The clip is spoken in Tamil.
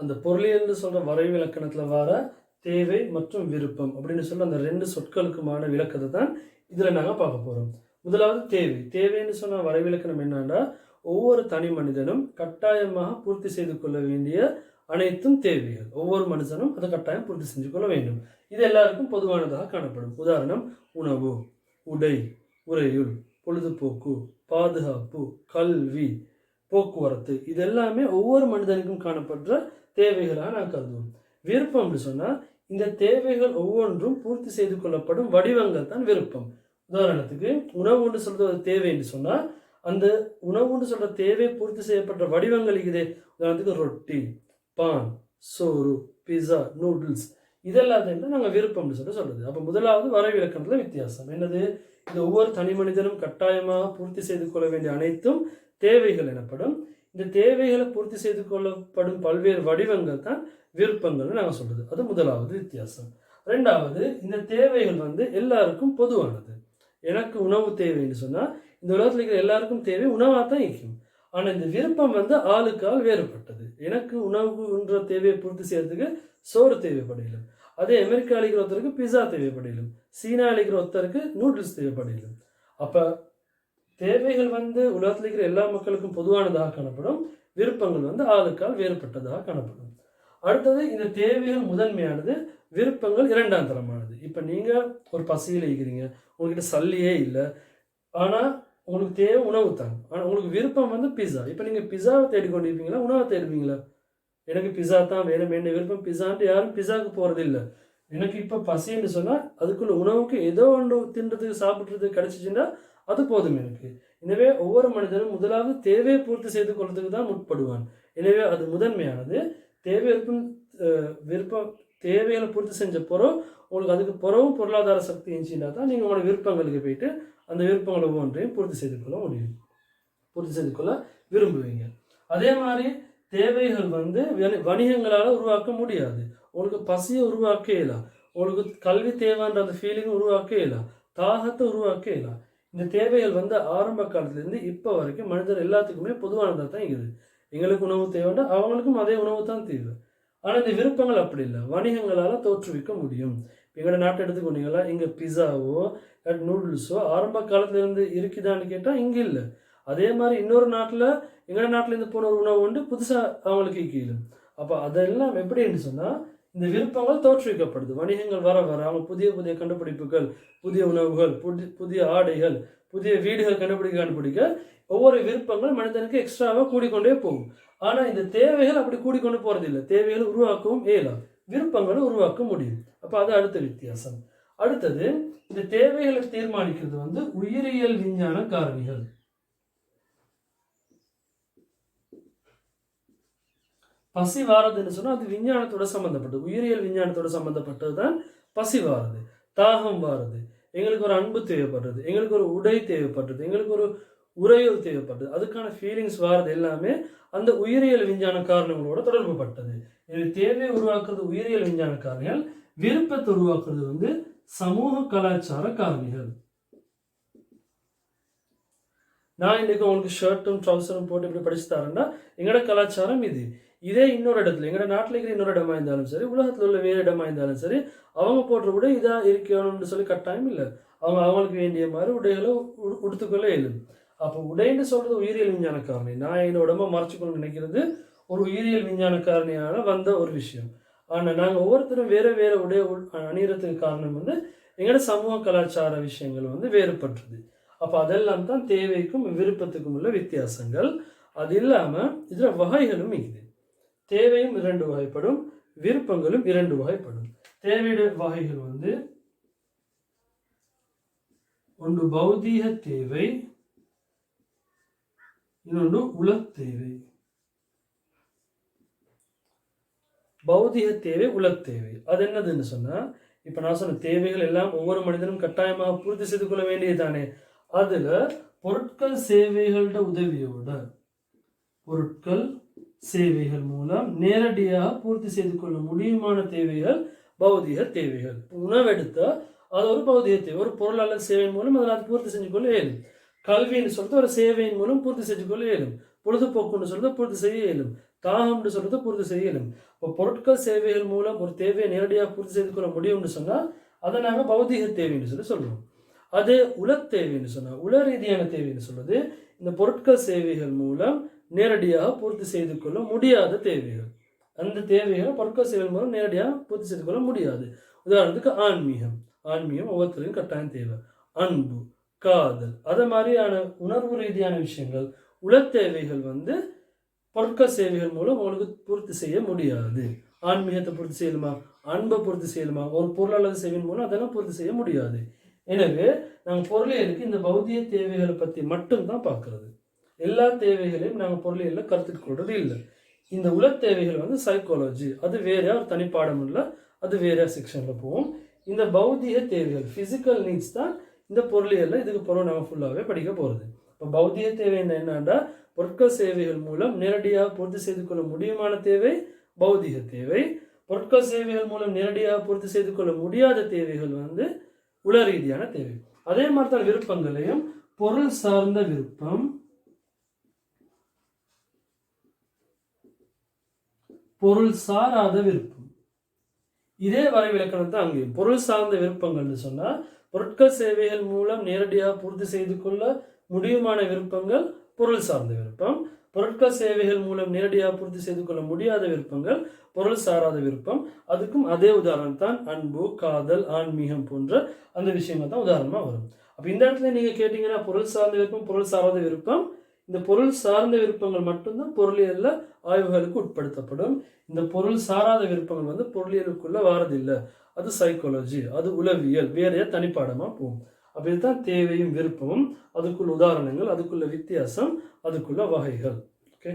அந்த பொருளியல்னு சொல்கிற வரைவு இலக்கணத்தில் வர தேவை மற்றும் விருப்பம் அப்படின்னு சொல்ல அந்த ரெண்டு சொற்களுக்குமான விளக்கத்தை தான் இதில் நாங்கள் பார்க்க போகிறோம் முதலாவது தேவை. தேவைன்னு சொன்ன வரைவிலக்கணம் என்னன்னா ஒவ்வொரு தனி மனிதனும் கட்டாயமாக பூர்த்தி செய்து கொள்ள வேண்டிய அனைத்தும் தேவைகள். ஒவ்வொரு மனுஷனும் அதை கட்டாயம் பூர்த்தி செஞ்சு கொள்ள வேண்டும். இது எல்லாருக்கும் பொதுவானதாக காணப்படும். உதாரணம் உணவு உடை உறையுள் பொழுதுபோக்கு பாதுகாப்பு கல்வி போக்குவரத்து. இது எல்லாமே ஒவ்வொரு மனிதனுக்கும் காணப்படுற தேவைகளாக நான் கருதுவோம். விருப்பம் அப்படி சொன்னால் இந்த தேவைகள் ஒவ்வொன்றும் பூர்த்தி செய்து கொள்ளப்படும் வடிவங்கள் தான் விருப்பம். உதாரணத்துக்கு உணவு ஒன்று சொல்கிறது ஒரு தேவை என்று சொன்னால் அந்த உணவுன்னு சொல்கிற தேவை பூர்த்தி செய்யப்பட்ட வடிவங்கள் இருக்குது உதாரணத்துக்கு ரொட்டி பான் சோறு பிஸா நூடுல்ஸ் இதெல்லாத்தையும் தான் நாங்கள் விருப்பம்னு சொல்லி சொல்கிறது அப்போ முதலாவது வரைவிலக்கணத்தில் வித்தியாசம். என்னது? இது ஒவ்வொரு தனி மனிதனும் கட்டாயமாக பூர்த்தி செய்து கொள்ள வேண்டிய அனைத்தும் தேவைகள் எனப்படும். இந்த தேவைகளை பூர்த்தி செய்து கொள்ளப்படும் பல்வேறு வடிவங்கள் தான் விருப்பங்கள்னு நாங்கள் சொல்கிறது அது முதலாவது வித்தியாசம். ரெண்டாவது இந்த தேவைகள் வந்து எல்லாருக்கும் பொதுவானது. எனக்கு உணவு தேவைன்னு சொன்னால் இந்த உலகத்தில் இருக்கிற எல்லாருக்கும் தேவை உணவாக தான் இருக்கும். ஆனால் இந்த விருப்பம் வந்து ஆளுக்கால் வேறுபட்டது. எனக்கு உணவுன்ற தேவையை பூர்த்தி செய்யறதுக்கு சோறு தேவைப்படையிலும் அதே அமெரிக்கா அழிக்கிற ஒருத்தருக்கு பிஸா தேவைப்படையிலும் சீனா அழிக்கிற ஒருத்தருக்கு நூடுல்ஸ் தேவைப்படையிலும் அப்போ தேவைகள் வந்து உலகத்தில் இருக்கிற எல்லா மக்களுக்கும் பொதுவானதாக காணப்படும். விருப்பங்கள் வந்து ஆளுக்கால் வேறுபட்டதாக காணப்படும். அடுத்தது இந்த தேவைகள் முதன்மையானது விருப்பங்கள் இரண்டாம் தரமானது. இப்போ நீங்கள் ஒரு பசியில் இருக்கிறீங்க உங்ககிட்ட சல்லியே இல்லை. ஆனால் உங்களுக்கு தேவை உணவு தான். ஆனால் உங்களுக்கு விருப்பம் வந்து பிஸா இப்போ நீங்கள் பிஸாவை தேடிக்கொண்டிருப்பீங்களா உணவை தேடுவீங்களா? எனக்கு பிஸா தான் வேணும் என்ன விருப்பம் பிஸான்ட்டு யாரும் பிஸாவுக்கு போகிறது இல்லை. எனக்கு இப்போ பசின்னு சொன்னால் அதுக்குள்ள உணவுக்கு ஏதோ ஒன்று தின்றதுக்கு சாப்பிட்றதுக்கு கிடச்சிச்சுன்னா அது போதும் எனக்கு. எனவே ஒவ்வொரு மனிதனும் முதலாவது தேவையை பூர்த்தி செய்து கொள்றதுக்கு தான் முற்படுவான். எனவே அது முதன்மையானது. தேவை விருப்பம் விருப்பம் தேவைகளை பூர்த்தி செஞ்ச பிறகு உங்களுக்கு அதுக்கு பிறவும் பொருளாதார சக்தி இருந்துச்சுன்னா தான் நீங்கள் உங்களோட விருப்பங்களுக்கு போயிட்டு அந்த விருப்பங்களை ஒவ்வொன்றையும் பூர்த்தி செய்து கொள்ள முடியும். பூர்த்தி செய்து கொள்ள விரும்புவீங்க. அதே மாதிரி தேவைகள் வந்து வணி- வணிகங்களால் உருவாக்க முடியாது. உங்களுக்கு பசியை உருவாக்க இயலாம் உங்களுக்கு கல்வி தேவைன்ற அந்த ஃபீலிங் உருவாக்க இயலாம் தாகத்தை உருவாக்க இயலாம் இந்த தேவைகள் வந்து ஆரம்ப காலத்துலேருந்து இப்போ வரைக்கும் மனிதர் எல்லாத்துக்குமே பொதுவானதாக தான் இருக்குது. எங்களுக்கு உணவு தேவைன்னா அவங்களுக்கும் அதே உணவு தான் தேவை. ஆனால் இந்த விருப்பங்கள் அப்படி இல்லை. வணிகங்களால் தோற்றுவிக்க முடியும். எங்களோட நாட்டை எடுத்துக்கொண்டீங்களா? இங்கே பிஸாவோ நூடுல்ஸோ ஆரம்ப காலத்துலேருந்து இருக்குதான்னு கேட்டால் இங்கே இல்லை. அதே மாதிரி இன்னொரு நாட்டில் எங்களோட நாட்டிலேருந்து போன ஒரு உணவு வந்து புதுசாக அவங்களுக்கு கீழே. அப்போ அதெல்லாம் எப்படின்னு சொன்னால் இந்த விருப்பங்கள் தோற்றுவிக்கப்படுது. வணிகங்கள் வர வர அவங்க புதிய புதிய கண்டுபிடிப்புகள் புதிய உணவுகள் புதி புதிய ஆடைகள் புதிய வீடுகள் கண்டுபிடிக்க கண்டுபிடிக்க ஒவ்வொரு விருப்பங்கள் மனிதனுக்கு எக்ஸ்ட்ராவாக கூடிக்கொண்டே போகும். ஆனால் இந்த தேவைகள் அப்படி கூடிக்கொண்டு போகிறதில்லை தேவைகளை உருவாக்கவும் இயலாம். விருப்பங்களை உருவாக்க முடியும். அப்போ அது அடுத்த வித்தியாசம். அடுத்தது இந்த தேவைகளை தீர்மானிக்கிறது வந்து உயிரியல் விஞ்ஞான காரணிகள். பசி வாரதுன்னு சொன்னால் அது விஞ்ஞானத்தோட சம்மந்தப்பட்டது உயிரியல் விஞ்ஞானத்தோட சம்மந்தப்பட்டது தான் பசி வாரது தாகம் வாரது. எங்களுக்கு ஒரு அன்பு தேவைப்படுறது எங்களுக்கு ஒரு உடை தேவைப்படுறது எங்களுக்கு ஒரு உரையல் தேவைப்படுது அதுக்கான ஃபீலிங்ஸ் வாரது எல்லாமே அந்த உயிரியல் விஞ்ஞான காரணங்களோட தொடர்பு பட்டது எனவே தேவையை உருவாக்குறது உயிரியல் விஞ்ஞான காரணிகள் விருப்பத்தை உருவாக்குறது வந்து சமூக கலாச்சார காரணிகள். நான் இன்றைக்கு உங்களுக்கு ஷர்ட்டும் ட்ரௌசரும் போட்டு இப்படி படிச்சு தரேன்னா எங்களோட கலாச்சாரம் இது. இதே இன்னொரு இடத்துல எங்களோட நாட்டில் இருக்கிற இன்னொரு இடமா இருந்தாலும் சரி உலகத்தில் உள்ள வேறு இடமா இருந்தாலும் சரி அவங்க போடுற உடை இதாக இருக்கணும்னு சொல்லி கட்டாயம் இல்லை. அவங்க அவங்களுக்கு வேண்டிய மாதிரி உடைகளை உடுத்துக்கொள்ள இயலும். அப்போ உடைன்னு சொல்கிறது உயிரியல் விஞ்ஞான காரணி நான் என்னோட உடம்ப மறைச்சிக்கொண்டு நினைக்கிறது ஒரு உயிரியல் விஞ்ஞான காரணியான வந்த ஒரு விஷயம். ஆனால் நாங்கள் ஒவ்வொருத்தரும் வேறு வேறு உடைய உ- அணியறதுக்கு காரணம் வந்து எங்களோட சமூக கலாச்சார விஷயங்கள் வந்து வேறுபட்டுருது அப்போ அதெல்லாம் தான் தேவைக்கும் விருப்பத்துக்கும் உள்ள வித்தியாசங்கள். அது இல்லாமல் இதில் வகைகளும் இருக்குது. தேவையும் இரண்டு வகைப்படும் விருப்பங்களும் இரண்டு வகைப்படும். தேவையுடைய வகைகள் வந்து ஒன்று பௌதீக தேவை இன்னொன்று உலத் தேவை. பௌதிக தேவை உலத்தேவை அது என்னதுன்னு சொன்னால் இப்போ நான் சொன்ன தேவைகள் எல்லாம் ஒவ்வொரு மனிதனும் கட்டாயமாக பூர்த்தி செய்து கொள்ள வேண்டியதுதானே. அதில் பொருட்கள் சேவைகளோட உதவியோட பொருட்கள் சேவைகள் மூலம் நேரடியாக பூர்த்தி செய்து கொள்ள முடியுமான தேவைகள் பௌதிக தேவைகள். உணவெடுத்தால் அது ஒரு பௌதிக தேவை. ஒரு பொருள் அல்லது சேவையின் மூலம் அதில் அது பூர்த்தி செஞ்சு கொள்ள இயலும். கல்வின்னு சொல்லிட்டு ஒரு சேவையின் மூலம் பூர்த்தி செஞ்சு கொள்ள இயலும். பொழுதுபோக்குன்னு சொல்லிட்டு பூர்த்தி செய்ய இயலும். தாகம்னு சொல்றது பூர்த்தி செய்யலும் இப்போ பொருட்கள் சேவைகள் மூலம் ஒரு தேவையை நேரடியாக பூர்த்தி செய்து கொள்ள முடியும்னு சொன்னால் அதை நாங்கள் பௌதிக தேவைன்னு சொல்லி சொல்லுவோம் அதே உலத் தேவைன்னு சொன்னால் உல ரீதியான தேவைன்னு சொல்றது இந்த பொருட்கள் சேவைகள் மூலம் நேரடியாக பூர்த்தி செய்து கொள்ள முடியாத தேவைகள். அந்த தேவைகளை பொருட்கள் சேவைகள் மூலம் நேரடியாக பூர்த்தி செய்து கொள்ள முடியாது. உதாரணத்துக்கு ஆன்மீகம். ஆன்மீகம் ஒவ்வொருத்தரையும் கட்டாயம் தேவை. அன்பு காதல் அது மாதிரியான உணர்வு ரீதியான விஷயங்கள் உலத் தேவைகள் வந்து பொற்க சேவைகள் மூலம் உங்களுக்கு பூர்த்தி செய்ய முடியாது. ஆன்மீகத்தை பூர்த்தி செய்யலுமா? அன்பை பூர்த்தி செய்யலுமா? ஒரு பொருள் அல்லது சேவையின் மூலம் அதெல்லாம் பூர்த்தி செய்ய முடியாது. எனவே நாங்கள் பொருளியலுக்கு இந்த பௌதிக தேவைகளை பற்றி மட்டும்தான் பார்க்கறது. எல்லா தேவைகளையும் நாங்கள் பொருளியலில் கருத்துக்கொள்வது இல்லை. இந்த உலத் தேவைகள் வந்து சைக்காலஜி அது வேற ஒரு தனிப்பாடம் இல்லை. அது வேற செக்ஷனில் போகும் இந்த பௌதிக தேவைகள் ஃபிசிக்கல் நீட்ஸ் தான் இந்த பொருளியலில் இதுக்கு பிறகு நம்ம ஃபுல்லாகவே படிக்க போகிறது இப்போ பௌதிக தேவை என்னன்னா பொருட்கள் சேவைகள் மூலம் நேரடியாக பூர்த்தி செய்து கொள்ள முடியுமான தேவை பௌதிக தேவை. பொருட்கள் சேவைகள் மூலம் நேரடியாக பூர்த்தி செய்து கொள்ள முடியாத தேவைகள் வந்து உள ரீதியான தேவை. அதே மாதிரி தான் விருப்பங்களையும் பொருள் சார்ந்த விருப்பம் பொருள் சாராத விருப்பம். இதே வரைவிலக்கணம் தான் அங்கேயும் பொருள் சார்ந்த விருப்பங்கள்னு சொன்னால் பொருட்கள் சேவைகள் மூலம் நேரடியாக பூர்த்தி செய்து கொள்ள முடியுமான விருப்பங்கள் பொருள் சார்ந்த விருப்பம். பொருட்கள் சேவைகள் மூலம் நேரடியாக பூர்த்தி செய்து கொள்ள முடியாத விருப்பங்கள் பொருள் சாராத விருப்பம். அதுக்கும் அதே உதாரணம் தான் அன்பு காதல் ஆன்மீகம் போன்ற அந்த விஷயங்கள் தான் உதாரணமாக வரும். அப்போ இந்த இடத்துல நீங்கள் கேட்டிங்கன்னா பொருள் சார்ந்த விருப்பம் பொருள் சாராத விருப்பம். இந்த பொருள் சார்ந்த விருப்பங்கள் மட்டும்தான் பொருளியலில் ஆய்வுகளுக்கு உட்படுத்தப்படும். இந்த பொருள் சாராத விருப்பங்கள் வந்து பொருளியலுக்குள்ளே வாரதில்லை. அது சைக்காலஜி அது உளவியல் வேறைய தனிப்பாடமாக போகும். அப்படி தான் தேவையும் விருப்பமும். அதுக்குள்ள உதாரணங்கள் அதுக்குள்ள வித்தியாசம் அதுக்குள்ள வகைகள். ஓகே